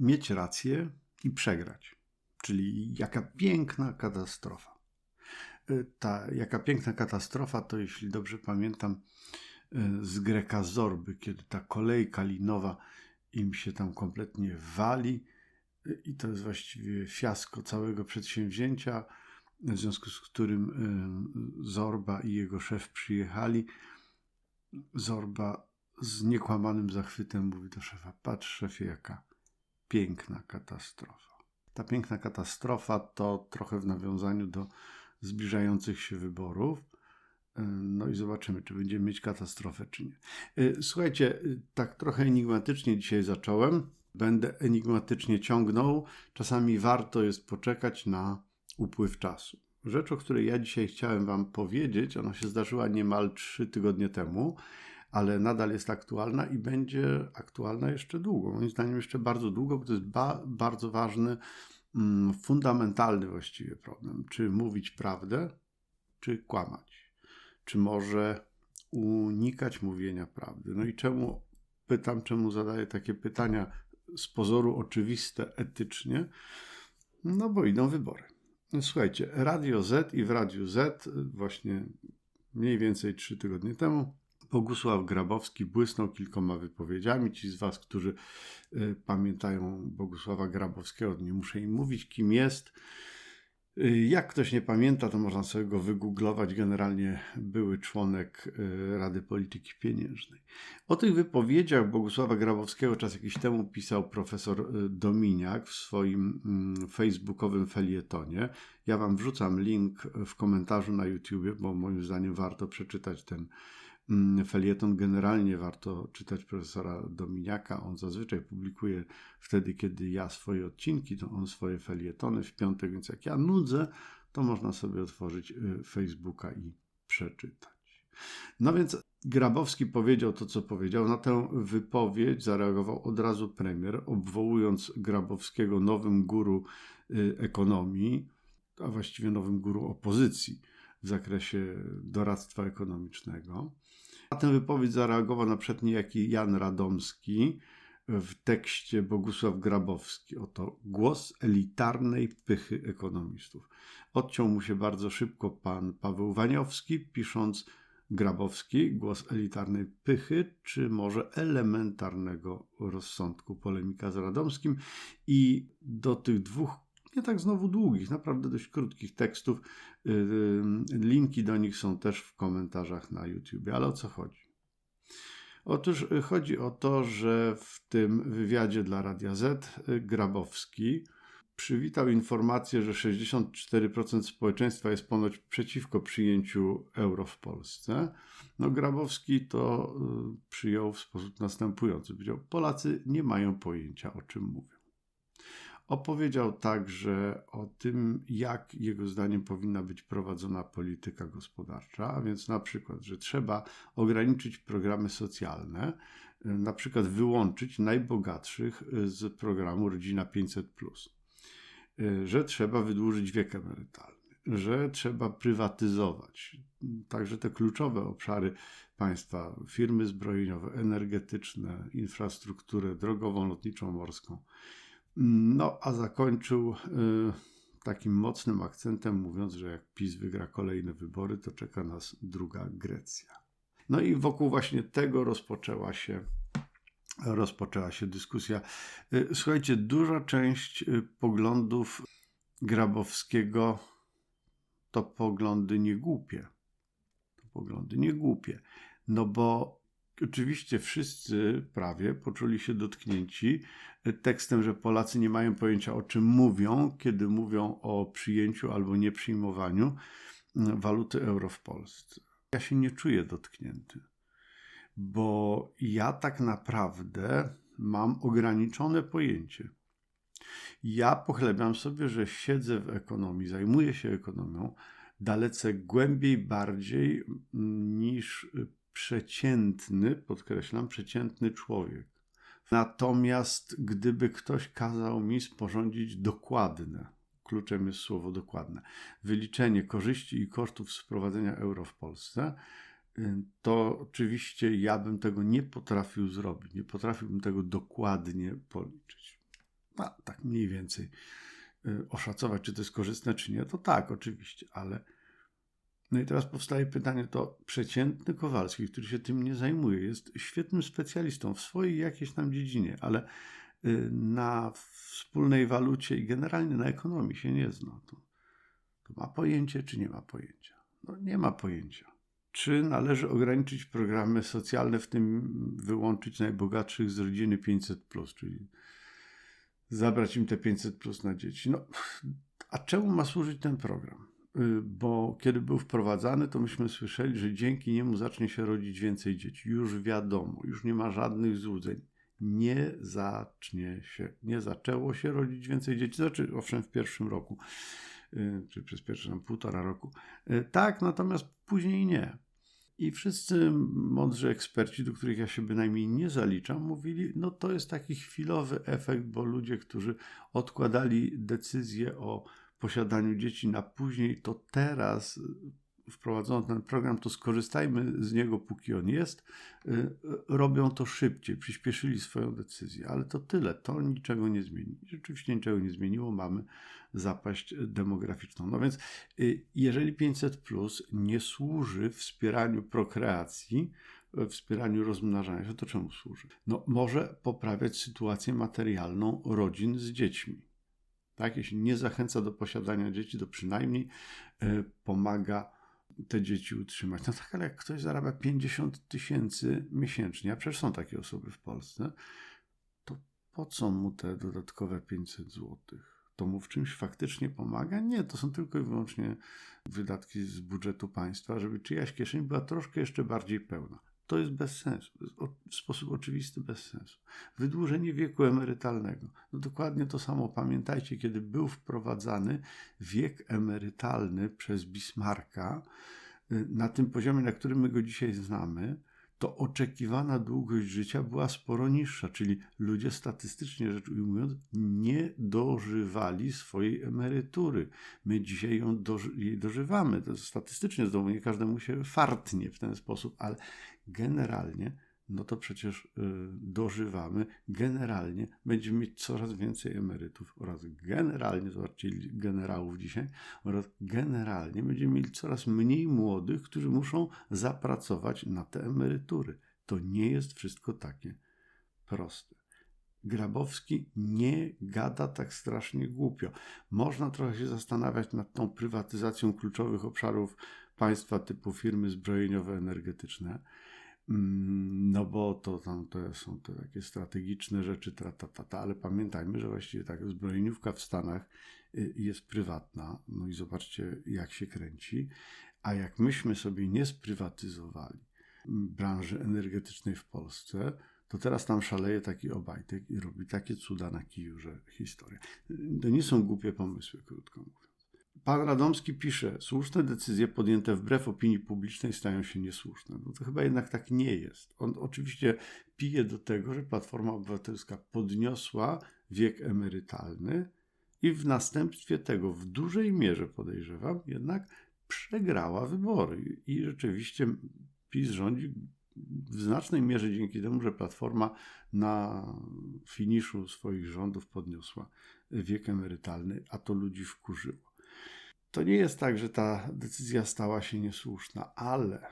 mieć rację i przegrać. Czyli jaka piękna katastrofa. Y, ta jaka piękna katastrofa to, jeśli dobrze pamiętam, y, z Greka Zorby, kiedy ta kolejka linowa im się tam kompletnie wali y, i to jest właściwie fiasko całego przedsięwzięcia, w związku z którym Zorba i jego szef przyjechali. Zorba z niekłamanym zachwytem mówi do szefa: Patrz, szefie, jaka piękna katastrofa. Ta piękna katastrofa to trochę w nawiązaniu do zbliżających się wyborów. No i zobaczymy, czy będziemy mieć katastrofę, czy nie. Słuchajcie, tak trochę enigmatycznie dzisiaj zacząłem. Będę enigmatycznie ciągnął. Czasami warto jest poczekać na upływ czasu. Rzecz, o której ja dzisiaj chciałem Wam powiedzieć, ona się zdarzyła niemal trzy tygodnie temu ale nadal jest aktualna i będzie aktualna jeszcze długo. Moim zdaniem jeszcze bardzo długo, bo to jest ba bardzo ważny, mm, fundamentalny właściwie problem. Czy mówić prawdę, czy kłamać? Czy może unikać mówienia prawdy? No i czemu pytam, czemu zadaję takie pytania z pozoru oczywiste etycznie? No bo idą wybory. Słuchajcie, Radio Z i w Radiu Z właśnie mniej więcej trzy tygodnie temu Bogusław Grabowski błysnął kilkoma wypowiedziami. Ci z Was, którzy y, pamiętają Bogusława Grabowskiego, nie muszę im mówić, kim jest. Y, jak ktoś nie pamięta, to można sobie go wygooglować. Generalnie były członek y, Rady Polityki Pieniężnej. O tych wypowiedziach Bogusława Grabowskiego czas jakiś temu pisał profesor Dominiak w swoim mm, facebookowym felietonie. Ja Wam wrzucam link w komentarzu na YouTube, bo moim zdaniem warto przeczytać ten felieton generalnie warto czytać profesora Dominiaka. On zazwyczaj publikuje wtedy, kiedy ja swoje odcinki, to on swoje felietony w piątek, więc jak ja nudzę, to można sobie otworzyć y, Facebooka i przeczytać. No więc Grabowski powiedział to, co powiedział. Na tę wypowiedź zareagował od razu premier, obwołując Grabowskiego nowym guru y, ekonomii, a właściwie nowym guru opozycji w zakresie doradztwa ekonomicznego. Na tę wypowiedź zareagował na przykład niejaki Jan Radomski w tekście Bogusław Grabowski. Oto głos elitarnej pychy ekonomistów. Odciął mu się bardzo szybko pan Paweł Waniowski, pisząc Grabowski, głos elitarnej pychy, czy może elementarnego rozsądku, polemika z Radomskim. I do tych dwóch nie tak znowu długich, naprawdę dość krótkich tekstów. Y, y, linki do nich są też w komentarzach na YouTube. Ale o co chodzi? Otóż y, chodzi o to, że w tym wywiadzie dla Radia Z Grabowski przywitał informację, że 64% społeczeństwa jest ponoć przeciwko przyjęciu euro w Polsce. No, Grabowski to przyjął w sposób następujący. Powiedział: Polacy nie mają pojęcia, o czym mówią. Opowiedział także o tym, jak jego zdaniem powinna być prowadzona polityka gospodarcza, a więc na przykład, że trzeba ograniczyć programy socjalne, na przykład wyłączyć najbogatszych z programu Rodzina 500, że trzeba wydłużyć wiek emerytalny, że trzeba prywatyzować także te kluczowe obszary państwa, firmy zbrojeniowe, energetyczne, infrastrukturę drogową, lotniczą, morską no, a zakończył y, takim mocnym akcentem, mówiąc, że jak PiS wygra kolejne wybory, to czeka nas druga Grecja. No i wokół właśnie tego rozpoczęła się, rozpoczęła się dyskusja. Y, słuchajcie, duża część y, poglądów Grabowskiego to poglądy niegłupie. To poglądy niegłupie. No bo Oczywiście wszyscy prawie poczuli się dotknięci tekstem, że Polacy nie mają pojęcia o czym mówią, kiedy mówią o przyjęciu albo nieprzyjmowaniu mm, waluty euro w Polsce. Ja się nie czuję dotknięty, bo ja tak naprawdę mam ograniczone pojęcie. Ja pochlebiam sobie, że siedzę w ekonomii, zajmuję się ekonomią dalece głębiej, bardziej mm, niż przeciętny, podkreślam, przeciętny człowiek. Natomiast gdyby ktoś kazał mi sporządzić dokładne, kluczem jest słowo dokładne, wyliczenie korzyści i kosztów sprowadzenia euro w Polsce, to oczywiście ja bym tego nie potrafił zrobić. Nie potrafiłbym tego dokładnie policzyć. tak mniej więcej y, oszacować, czy to jest korzystne, czy nie, to tak, oczywiście, ale. No i teraz powstaje pytanie, to przeciętny Kowalski, który się tym nie zajmuje, jest świetnym specjalistą w swojej jakiejś tam dziedzinie, ale y, na wspólnej walucie i generalnie na ekonomii się nie zna. To, to ma pojęcie, czy nie ma pojęcia? No nie ma pojęcia. Czy należy ograniczyć programy socjalne, w tym wyłączyć najbogatszych z rodziny 500, czyli zabrać im te 500 na dzieci? No, a czemu ma służyć ten program? Y, bo kiedy był wprowadzany, to myśmy słyszeli, że dzięki niemu zacznie się rodzić więcej dzieci. Już wiadomo, już nie ma żadnych złudzeń. Nie zacznie się, nie zaczęło się rodzić więcej dzieci. Znaczy, owszem, w pierwszym roku, y, czy przez pierwsze tam półtora roku. Y, tak, natomiast później nie. I wszyscy mądrzy eksperci, do których ja się bynajmniej nie zaliczam, mówili, no to jest taki chwilowy efekt, bo ludzie, którzy odkładali decyzję o posiadaniu dzieci na później, to teraz y, wprowadzono ten program, to skorzystajmy z niego, póki on jest. Y, robią to szybciej, przyspieszyli swoją decyzję, ale to tyle, to niczego nie zmieni. Rzeczywiście niczego nie zmieniło, mamy zapaść demograficzną. No więc, y, jeżeli 500 plus nie służy wspieraniu prokreacji, wspieraniu rozmnażania się, to czemu służy? No, może poprawiać sytuację materialną rodzin z dziećmi tak? Jeśli nie zachęca do posiadania dzieci, to przynajmniej y, pomaga te dzieci utrzymać. No tak, ale jak ktoś zarabia 50 tysięcy miesięcznie, a przecież są takie osoby w Polsce, to po co mu te dodatkowe 500 złotych? To mu w czymś faktycznie pomaga? Nie, to są tylko i wyłącznie wydatki z budżetu państwa, żeby czyjaś kieszeń była troszkę jeszcze bardziej pełna. To jest bez sensu. W sposób oczywisty bez sensu. Wydłużenie wieku emerytalnego. No dokładnie to samo. Pamiętajcie, kiedy był wprowadzany wiek emerytalny przez Bismarcka y, na tym poziomie, na którym my go dzisiaj znamy, to oczekiwana długość życia była sporo niższa, czyli ludzie statystycznie rzecz ujmując nie dożywali swojej emerytury. My dzisiaj ją doży jej dożywamy. To statystycznie znowu nie każdemu się fartnie w ten sposób, ale generalnie no to przecież y, dożywamy, generalnie będziemy mieć coraz więcej emerytów oraz generalnie, zobaczcie generałów dzisiaj, oraz generalnie będziemy mieli coraz mniej młodych, którzy muszą zapracować na te emerytury. To nie jest wszystko takie proste. Grabowski nie gada tak strasznie głupio. Można trochę się zastanawiać nad tą prywatyzacją kluczowych obszarów państwa typu firmy zbrojeniowe energetyczne, Mm, no bo to tam to są te takie strategiczne rzeczy, ta, ta, ta, ta, ale pamiętajmy, że właściwie tak zbrojeniówka w Stanach y, jest prywatna, no i zobaczcie jak się kręci, a jak myśmy sobie nie sprywatyzowali branży energetycznej w Polsce, to teraz tam szaleje taki Obajtek i robi takie cuda na kiju, że historia. To nie są głupie pomysły, krótko mówiąc. Pan Radomski pisze, słuszne decyzje podjęte wbrew opinii publicznej stają się niesłuszne. No to chyba jednak tak nie jest. On oczywiście pije do tego, że Platforma Obywatelska podniosła wiek emerytalny i w następstwie tego w dużej mierze podejrzewam, jednak przegrała wybory. I rzeczywiście PiS rządzi w znacznej mierze dzięki temu, że Platforma na finiszu swoich rządów podniosła wiek emerytalny, a to ludzi wkurzyło. To nie jest tak, że ta decyzja stała się niesłuszna, ale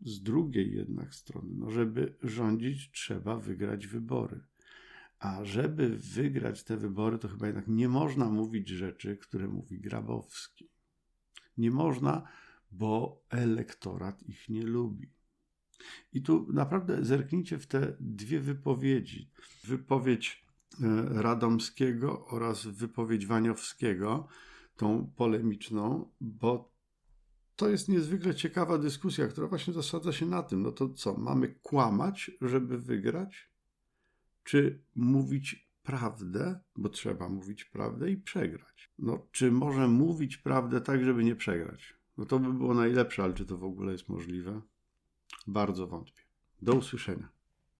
z drugiej jednak strony, no żeby rządzić, trzeba wygrać wybory. A żeby wygrać te wybory, to chyba jednak nie można mówić rzeczy, które mówi Grabowski. Nie można, bo elektorat ich nie lubi. I tu naprawdę zerknijcie w te dwie wypowiedzi. Wypowiedź e, Radomskiego oraz wypowiedź Waniowskiego tą polemiczną, bo to jest niezwykle ciekawa dyskusja, która właśnie zasadza się na tym, no to co, mamy kłamać, żeby wygrać? Czy mówić prawdę, bo trzeba mówić prawdę i przegrać? No, czy może mówić prawdę tak, żeby nie przegrać? No to by było najlepsze, ale czy to w ogóle jest możliwe? Bardzo wątpię. Do usłyszenia.